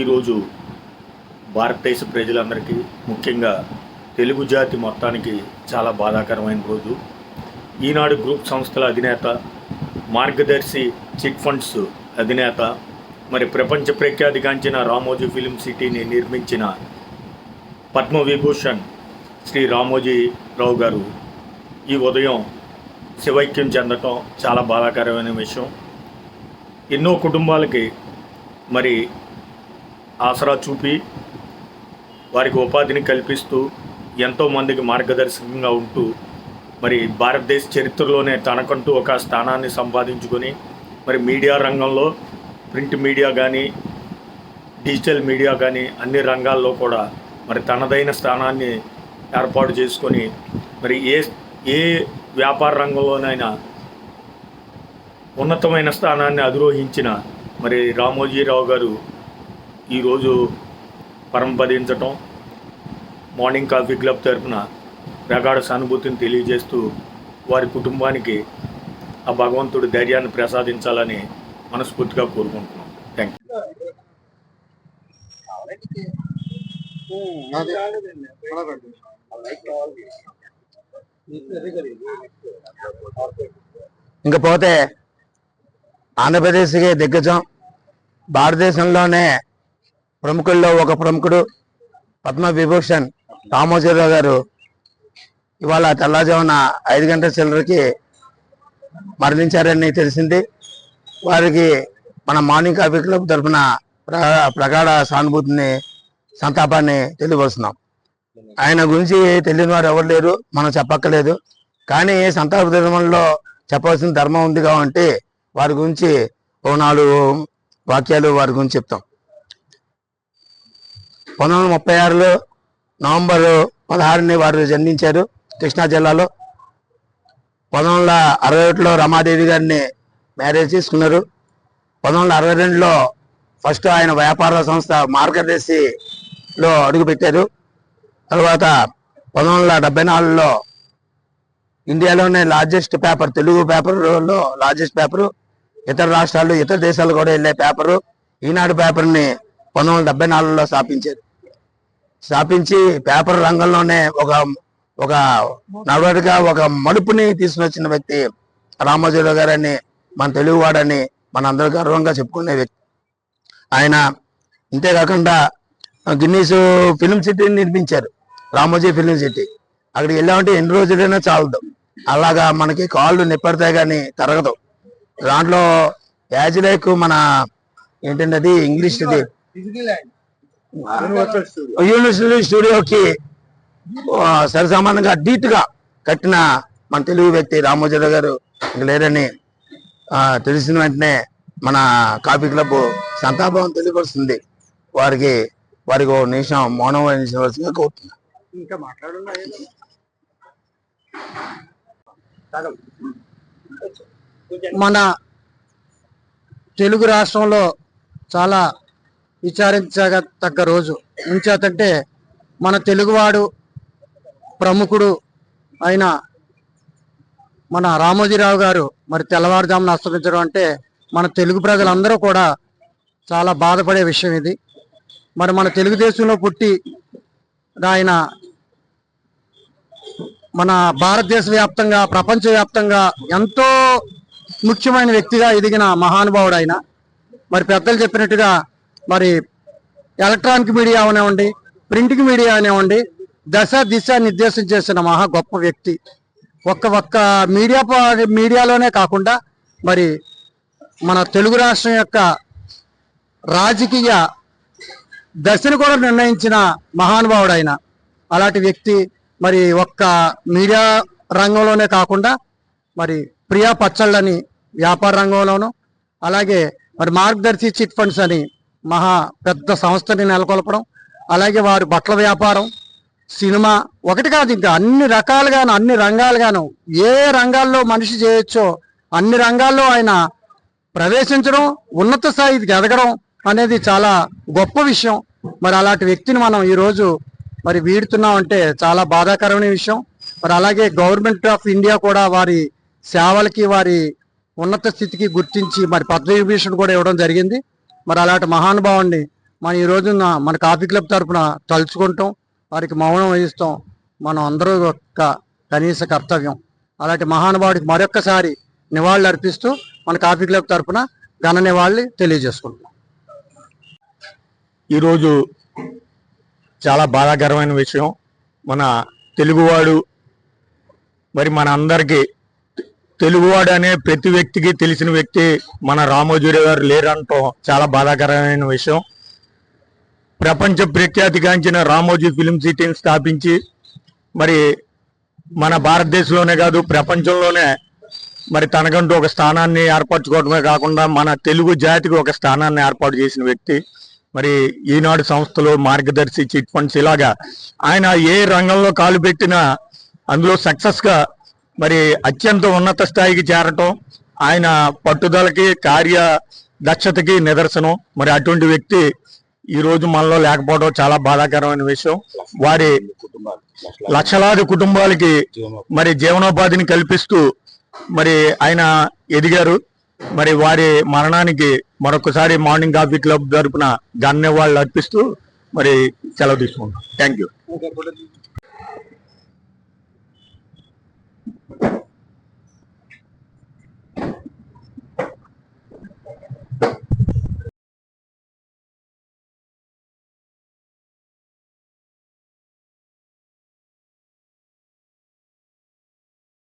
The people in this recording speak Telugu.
ఈరోజు భారతదేశ ప్రజలందరికీ ముఖ్యంగా తెలుగు జాతి మొత్తానికి చాలా బాధాకరమైన రోజు. ఈనాడు గ్రూప్ సంస్థల అధినేత మార్గదర్శి చిట్ ఫండ్స్ అధినేత మరి ప్రపంచ ప్రఖ్యాతిగాంచిన రామోజీ ఫిలిం సిటీని నిర్మించిన పద్మవిభూషణ్ శ్రీ రామోజీరావు గారు ఈ ఉదయం శివైక్యం చెందటం చాలా బాధాకరమైన విషయం. ఎన్నో కుటుంబాలకి మరి ఆసరా చూపి వారికి ఉపాధిని కల్పిస్తూ ఎంతోమందికి మార్గదర్శకంగా ఉంటూ మరి భారతదేశ చరిత్రలోనే తనకంటూ ఒక స్థానాన్ని సంపాదించుకొని మరి మీడియా రంగంలో ప్రింట్ మీడియా కానీ డిజిటల్ మీడియా కానీ అన్ని రంగాల్లో కూడా మరి తనదైన స్థానాన్ని ఏర్పాటు చేసుకొని మరి ఏ ఏ వ్యాపార రంగంలోనైనా ఉన్నతమైన స్థానాన్ని అధిరోహించిన మరి రామోజీరావు గారు ఈరోజు పరంపదించటం మార్నింగ్ కాఫీ క్లబ్ తరపున ప్రగాఢ సానుభూతిని తెలియజేస్తూ వారి కుటుంబానికి ఆ భగవంతుడి ధైర్యాన్ని ప్రసాదించాలని మనస్ఫూర్తిగా కోరుకుంటున్నాం. థ్యాంక్ యూ ఇంకపోతే ఆంధ్రప్రదేశ్కి దిగ్గజం. భారతదేశంలోనే ప్రముఖుల్లో ఒక ప్రముఖుడు పద్మ విభూషణ్ రామోజీరావు గారు. ఇవాళ తెల్లవారుజామున ఐదు గంటల చిల్లరకి మరణించారని తెలిసింది. వారికి మన మార్నింగ్ కాఫీ క్లబ్ తరఫున ప్ర- ప్రగాఢ సానుభూతిని సంతాపాన్ని తెలియవస్తున్నాం ఆయన గురించి తెలియని వారు ఎవరు లేరు మనం చెప్పక్కర్లేదు. కానీ సంతాప ధర్మంలో చెప్పవలసిన ధర్మం ఉంది కాబట్టి వారి గురించి ఓ నాలుగు వాక్యాలు వారి గురించి చెప్తాం. పంతొమ్మిది ముప్పై ఆరులో నవంబర్ పదహారుని వారు జన్మించారు కృష్ణా జిల్లాలో. పంతొమ్మిది వందల అరవై ఒకటిలో రమాదేవి గారిని మ్యారేజ్ చేసుకున్నారు. పంతొమ్మిది వందల అరవై రెండులో ఫస్ట్ ఆయన వ్యాపార సంస్థ మార్గదర్శి లో అడుగుపెట్టారు. తర్వాత పంతొమ్మిది వందల డెబ్బై నాలుగులో ఇండియాలోనే లార్జెస్ట్ పేపర్ తెలుగు పేపర్లో లార్జెస్ట్ పేపరు ఇతర రాష్ట్రాలు ఇతర దేశాలు కూడా వెళ్ళే పేపరు. ఈనాడు పేపర్ని పంతొమ్మిది వందల డెబ్బై నాలుగులో స్థాపించారు. స్థాపించి పేపర్ రంగంలోనే ఒక ఒక నడవడిగా ఒక మలుపుని తీసుకొచ్చిన వ్యక్తి రామోజీరావు గారని మన తెలుగువాడని మనందరూ గర్వంగా చెప్పుకునే వ్యక్తి. ఆయన ఇంతేకాకుండా గిన్నీస్ ఫిలిం సిటీని నిర్మించారు. Ramoji film city. అక్కడికి వెళ్ళామంటే ఎన్ని రోజులైనా చాలదు. అలాగా మనకి కాళ్ళు నిప్పడతాయి కానీ తరగదు. దాంట్లో యాజ్ లైక్ మన ఏంటంటే అది ఇంగ్లీష్ యూనివర్సిటీ స్టూడియోకి సరిసమానంగా డీట్గా కట్టిన మన తెలుగు వ్యక్తి రామోజీరావు గారు లేరని ఆ, తెలిసిన వెంటనే మన కాఫీ క్లబ్ సంతాపం తెలియపరుస్తుంది. వారికి వారికి నిమిషం మౌనం వహించవలసిందిగా కోరుతున్నాను. ఇంకా మాట్లాడున్నా మన తెలుగు రాష్ట్రంలో చాలా విచారించగతగ్గ రోజు. ఉంచేతంటే మన తెలుగువాడు ప్రముఖుడు అయిన మన రామోజీరావు గారు మరి తెల్లవారుజామున అస్తమించడం అంటే మన తెలుగు ప్రజలందరూ కూడా చాలా బాధపడే విషయం ఇది. మరి మన తెలుగుదేశంలో పుట్టి ఆయన మన భారతదేశ వ్యాప్తంగా ప్రపంచ వ్యాప్తంగా ఎంతో ముఖ్యమైన వ్యక్తిగా ఎదిగిన మహానుభావుడు ఆయన మరి పెద్దలు చెప్పినట్టుగా మరి ఎలక్ట్రానిక్ మీడియా అవనివ్వండి ప్రింటింగ్ మీడియా అవనివ్వండి దశ దిశ నిర్దేశం చేసిన మహా గొప్ప వ్యక్తి. ఒక్క ఒక్క మీడియా మీడియాలోనే కాకుండా మరి మన తెలుగు రాష్ట్రం యొక్క రాజకీయ దశను కూడా నిర్ణయించిన మహానుభావుడు ఆయన అలాంటి వ్యక్తి మరి ఒక్క మీడియా రంగంలోనే కాకుండా మరి ప్రియా పచ్చళ్ళని వ్యాపార రంగంలోనూ అలాగే మరి మార్గదర్శి చిట్ ఫండ్స్ అని మహా పెద్ద సంస్థని నెలకొల్పడం అలాగే వారి బట్టల వ్యాపారం సినిమా ఒకటి కాదు ఇంకా అన్ని రకాలుగాను అన్ని రంగాలుగాను ఏ రంగాల్లో మనిషి చేయొచ్చో అన్ని రంగాల్లో ఆయన ప్రవేశించడం ఉన్నత స్థాయికి ఎదగడం అనేది చాలా గొప్ప విషయం. మరి అలాంటి వ్యక్తిని మనం ఈరోజు మరి వీడుతున్నాం అంటే చాలా బాధాకరమైన విషయం. మరి అలాగే గవర్నమెంట్ ఆఫ్ ఇండియా కూడా వారి సేవలకి వారి ఉన్నత స్థితికి గుర్తించి మరి పద్మవిభూషణ్ కూడా ఇవ్వడం జరిగింది. మరి అలాంటి మహానుభావుని మనం ఈ రోజున మన కాఫీ క్లబ్ తరఫున తలుచుకుంటాం. వారికి మౌనం వహిస్తాం మనం అందరూ యొక్క కనీస కర్తవ్యం. అలాంటి మహానుభావుడికి మరొక్కసారి నివాళులు అర్పిస్తూ మన కాఫీ క్లబ్ తరపున ఘన నివాళులు తెలియజేసుకుంటున్నాం. ఈరోజు చాలా బాధాకరమైన విషయం. మన తెలుగువాడు మరి మన అందరికీ తెలుగువాడు అనే ప్రతి వ్యక్తికి తెలిసిన వ్యక్తి మన రామోజీరావు గారు లేరంటాం చాలా బాధాకరమైన విషయం. ప్రపంచ ప్రఖ్యాతిగాంచిన రామోజీ ఫిలిం సిటీని స్థాపించి మరి మన భారతదేశంలోనే కాదు ప్రపంచంలోనే మరి తనకంటూ ఒక స్థానాన్ని ఏర్పరచుకోవడమే కాకుండా మన తెలుగు జాతికి ఒక స్థానాన్ని ఏర్పాటు చేసిన వ్యక్తి. మరి ఈనాడు సంస్థలు మార్గదర్శి చిట్ ఫండ్స్ ఇలాగా ఆయన ఏ రంగంలో కాలు పెట్టినా అందులో సక్సెస్గా మరి అత్యంత ఉన్నత స్థాయికి చేరటం ఆయన పట్టుదలకి కార్య దక్షతకి నిదర్శనం. మరి అటువంటి వ్యక్తి ఈ రోజు మనలో లేకపోవడం చాలా బాధాకరమైన విషయం. వారి లక్షలాది కుటుంబాలకి మరి జీవనోపాధిని కల్పిస్తూ మరి ఆయన ఎదిగారు. మరి వారి మరణానికి మరొకసారి మార్నింగ్ కాఫీ క్లబ్ తరపున ధన్యవాదాలు అర్పిస్తూ మరి సెలవు తీసుకుంటాం థ్యాంక్ యూ.